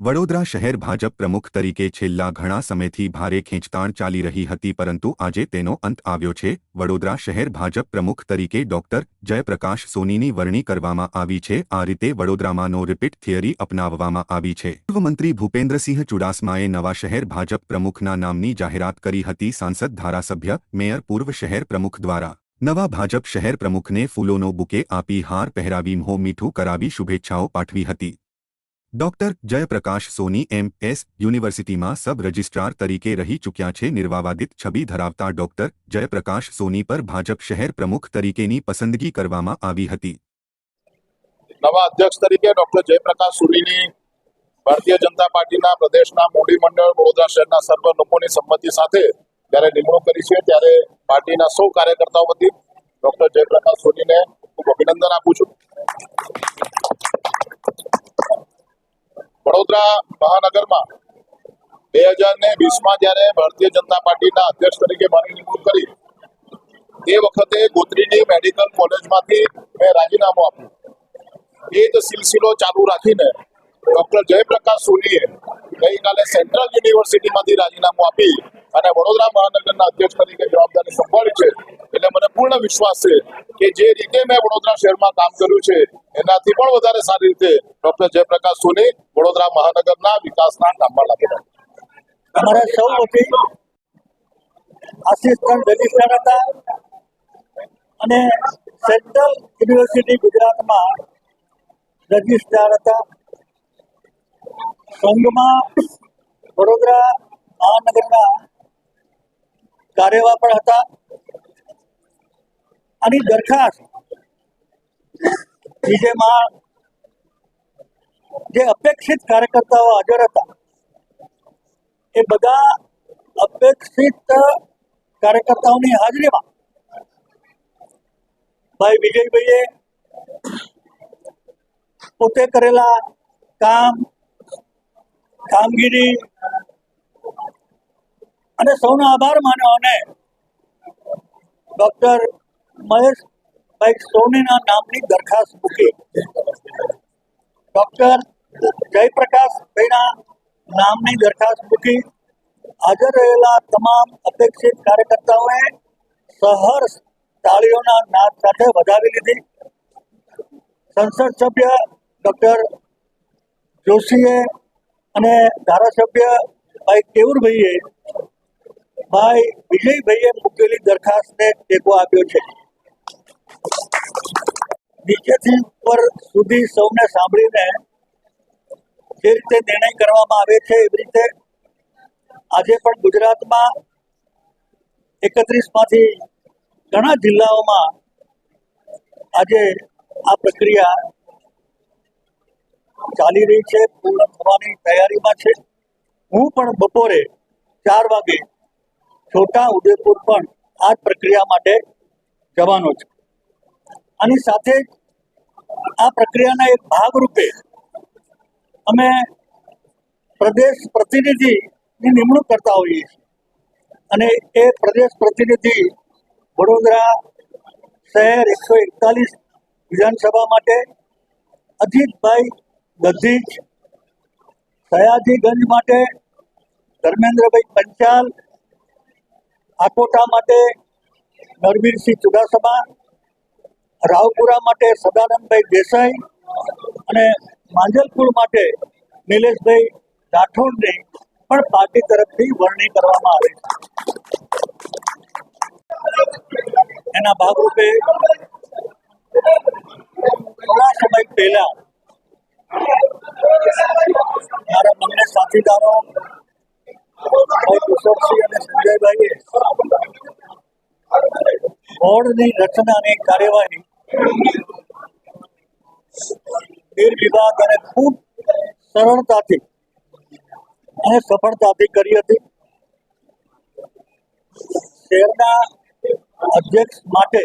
વડોદરા શહેર ભાજપ પ્રમુખ તરીકે છેલ્લા ઘણા સમયથી ભારે ખેંચતાણ ચાલી રહી હતી, પરંતુ આજે તેનો અંત આવ્યો છે. વડોદરા શહેર ભાજપ પ્રમુખ તરીકે ડોક્ટર જયપ્રકાશ સોનીની વરણી કરવામાં આવી છે. આ રીતે વડોદરામાં નો રિપીટ થિયરી અપનાવવામાં આવી છે. પૂર્વ ભૂપેન્દ્રસિંહ ચુડાસમાએ નવા શહેર ભાજપ પ્રમુખના નામની જાહેરાત કરી હતી. સાંસદ, ધારાસભ્ય, મેયર, પૂર્વ શહેર પ્રમુખ દ્વારા નવા ભાજપ શહેર પ્રમુખને ફૂલોનો બુકે આપી હાર પહેરાવી, મોં મીઠું કરાવી શુભેચ્છાઓ પાઠવી હતી. Doctor Jayprakash Soni M S યુનિવર્સિટીમાં સબ રજિસ્ટ્રાર તરીકે રહી ચૂક્યા છે. નિર્વાવાદિત છબી ધરાવતા ડોક્ટર જયપ્રકાશ સોની પર ભાજપ શહેર પ્રમુખ તરીકેની પસંદગી કરવામાં આવી હતી. નવા અધ્યક્ષ તરીકે ડોક્ટર જયપ્રકાશ સોનીની ભારતીય જનતા પાર્ટીના પ્રદેશના મોડી મંડળ, વડોદરા શહેરના સર્વ લોકોની સંમતિ સાથે જ્યારે નિમણૂક કરી છે ત્યારે પાર્ટીના સૌ કાર્યકર્તાઓ વતી ડોક્ટર જયપ્રકાશ સોનીને ખૂબ અભિનંદન આપું છું. વડોદરા મહાનગરમાં બે હજાર ને વીસમાં જ્યારે ભારતીય જનતા પાર્ટીના અધ્યક્ષ તરીકે મારી નિમણૂક કરી તે વખતે ગોત્રીની મેડિકલ કોલેજમાંથી મેં રાજીનામું આપ્યું. એ જ સિલસિલો ચાલુ રાખીને ડોક્ટર જયપ્રકાશ સોનીએ ગઈકાલે સેન્ટ્રલ યુનિવર્સિટીમાંથી રાજીનામું આપી અને વડોદરા મહાનગરના અધ્યક્ષ તરીકે જવાબદારી સંભાળી છે. એટલે મને પૂર્ણ વિશ્વાસ છે કે જે રીતે મેં વડોદરા શહેરમાં કામ કર્યું છે એનાથી પણ વધારે સારી રીતે ડોક્ટર જયપ્રકાશ સોની વડોદરા મહાનગરના વિકાસના કામમાં લાગેલા અમારા સૌ વતી આસિસ્ટન્ટ રજિસ્ટ્રાર હતા અને સેન્ટ્રલ યુનિવર્સિટી ગુજરાતમાં રજિસ્ટ્રાર હતા. સંઘમાં વડોદરા મહાનગરના કાર્યવાહ પણ હતા. આની દરખાસ્ત વિજયમાં જે અપેક્ષિત કાર્યકર્તાઓ હાજર હતા, એ બધા અપેક્ષિત કાર્યકર્તાઓની હાજરીમાં ભાઈ વિજયભાઈએ પોતે કરેલા કામ, કામગીરી અને સૌનો આભાર માન્યો અને ડોક્ટર મહેશભાઈ સોનીના નામની દરખાસ્ત મૂકી. ડોક્ટર જયપ્રકાશ ભાઈના નામની દરખાસ્ત મૂકી. હાજર રહેલા તમામ અપેક્ષિત કાર્યકર્તાઓએ સહર્ષ તાળીઓના નાદ સાથે વધાવી લીધી. સંસદ સભ્ય ડોક્ટર જોશીએ અને ધારાસભ્ય ભાઈ કેવુરભાઈએ, ભાઈ વિજયભાઈએ મૂકેલી દરખાસ્તને ટેકો આપ્યો છે. નીચેથી ઉપર સુધી સૌને સાંભળીને જે રીતે નિર્ણય કરવામાં આવે છે, એવી રીતે આજે પણ ગુજરાતમાં એકત્રીસમાંથી ઘણા જિલ્લાઓમાં આજે આ પ્રક્રિયા ચાલી રહી છે, પૂર્ણ થવાની તૈયારીમાં છે. હું પણ બપોરે ચાર વાગે છોટા ઉદેપુર પણ આ પ્રક્રિયા માટે જવાનો છું. આની સાથે જ આ પ્રક્રિયાના એક ભાગરૂપે અમે પ્રદેશ પ્રતિનિધિની નિમણૂક કરતા હોઈએ અને એ પ્રદેશ પ્રતિનિધિ વડોદરા શહેર એકસો એકતાલીસ વિધાનસભા માટે અજીતભાઈ ગધીજ, સયાજીગંજ માટે ધર્મેન્દ્રભાઈ પંચાલ, આકોટા માટે નરવીરસિંહ ચુડાસમા રાવપુરા માટે સદાનંદભાઈ દેસાઈ અને માંજલપુર માટે નિલેશભાઈ રાઠોડને પણ પાર્ટી તરફથી વરણી કરવામાં આવે છે. એના ભાગરૂપે થોડા સમય પહેલા મારા બંને સાથીદારો, ભાઈ અને સંજયભાઈએ બોર્ડની રચનાની કાર્યવાહી નિર્વિવાદ અને ખૂબ સરળતાથી અને સફળતાથી કરી હતી. શહેરના અધ્યક્ષ માટે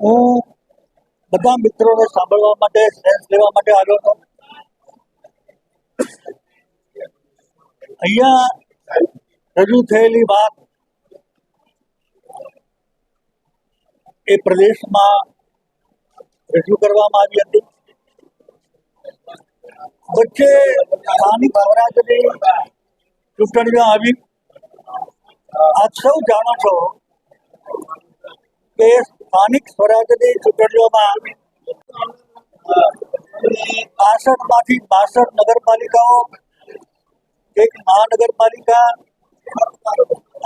હું બધા મિત્રોને સાંભળવા માટે, સેન્સ લેવા માટે આવ્યો હતો. અહીંયા રજૂ થયેલી વાત એ પ્રદેશમાં રજૂ કરવામાં આવી હતી. વચ્ચે સ્થાનિક સ્વરાજની ચૂંટણીઓ આવી. આપ સૌ જાણો છો કે સ્થાનિક સ્વરાજની ચૂંટણીઓમાં પાસઠમાંથી બાસઠ નગરપાલિકાઓ, એક મહાનગરપાલિકા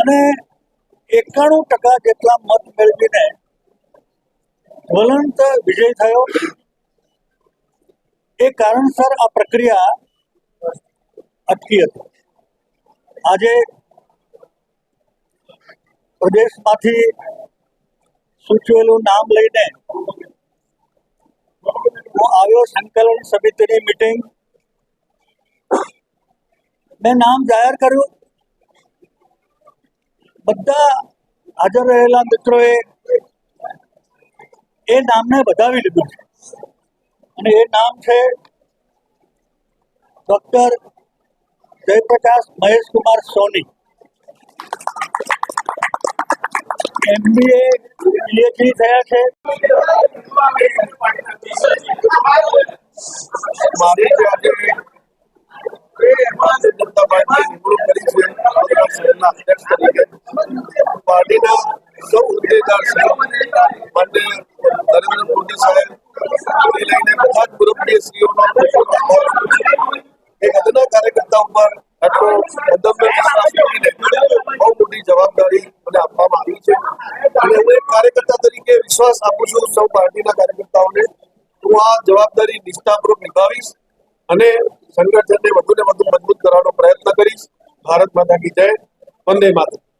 અને એકાણું ટકા જેટલા મત મેળવીને જ્વલંત વિજય થયો. એ કારણસર આ પ્રક્રિયા અટકી હતી. આજે પ્રદેશમાંથી સૂચવેલું નામ લઈને હું આવ્યો સંકલન સમિતિની મીટિંગ મેં નામ જાહેર કર્યું. બધા હાજર રહેલા મિત્રોએ એ નામને વધાવી લીધું છે. અને એ નામ છે doctor Jayprakash Maheshkumar Soni. MBA PhD થયા છે. પાર્ટીના સૌ હોદ્દેદાર છે મોદી સાહેબથી લઈને કાર્યકર્તાઓને. હું આ જવાબદારી નિષ્ઠાપૂર્વક નિભાવીશ અને સંગઠનને વધુ ને વધુ મજબૂત કરવાનો પ્રયત્ન કરીશ. ભારત માતા કી જય. વંદે માતરમ.